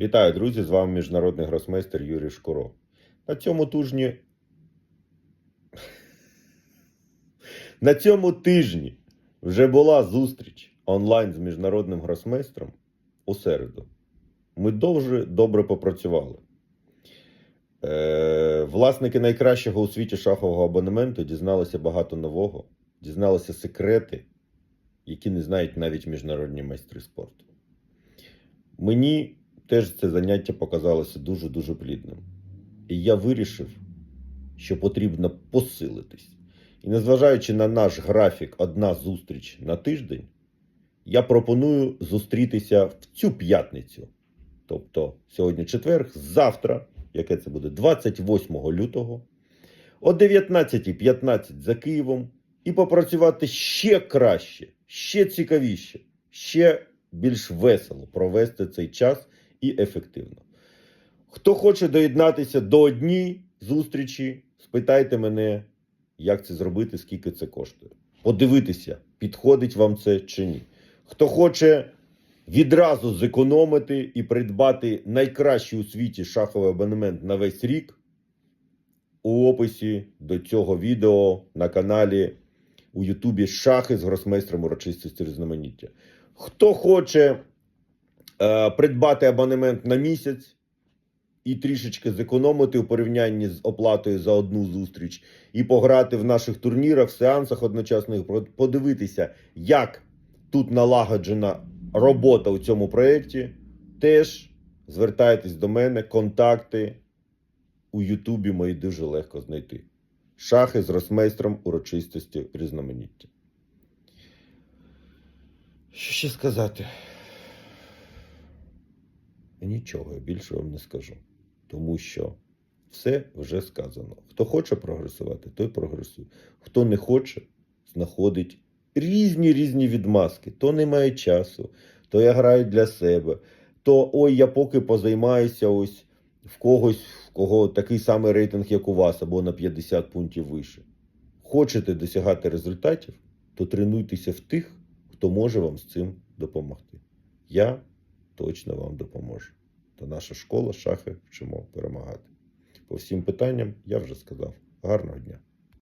Вітаю, друзі! З вами міжнародний гросмейстер Юрій Шкуро. На цьому тижні. На цьому тижні вже була зустріч онлайн з міжнародним гросмейстром у середу. Ми дуже добре попрацювали. Е, власники найкращого у світі шахового абонементу дізналися багато нового, дізналися секрети, які не знають навіть міжнародні майстри спорту. Мені теж це заняття показалося дуже-дуже плідним. І я вирішив, що потрібно посилитись. І незважаючи на наш графік одна зустріч на тиждень, я пропоную зустрітися в цю п'ятницю. Тобто сьогодні четвер, завтра, яке це буде 28 лютого, о 19.15 за Києвом, і попрацювати ще краще, ще цікавіше, ще більш весело провести цей час і ефективно. Хто хоче доєднатися до однієї зустрічі, спитайте мене, як це зробити, скільки це коштує. Подивитися, підходить вам це чи ні. Хто хоче відразу зекономити і придбати найкращий у світі шаховий абонемент на весь рік, у описі до цього відео на каналі у Ютубі Шахи з гросмейстром урочистості різноманіття. Хто хоче придбати абонемент на місяць і трішечки зекономити у порівнянні з оплатою за одну зустріч, і пограти в наших турнірах, сеансах одночасних, подивитися, як тут налагоджена робота у цьому проєкті, теж звертайтесь до мене, контакти у Ютубі мої дуже легко знайти. Шахи з росмейстром урочистості різноманіття. Що ще сказати? Нічого я більше вам не скажу. Тому що все вже сказано. Хто хоче прогресувати, той прогресує. Хто не хоче, знаходить різні різні відмазки. То не має часу, то я граю для себе, то ой, я поки позаймаюся ось в когось, в кого такий самий рейтинг, як у вас, або на 50 пунктів вище. Хочете досягати результатів, то тренуйтеся в тих, хто може вам з цим допомогти. Я точно вам допоможу. То наша школа шахи вчимо перемагати. По всім питанням я вже сказав. Гарного дня!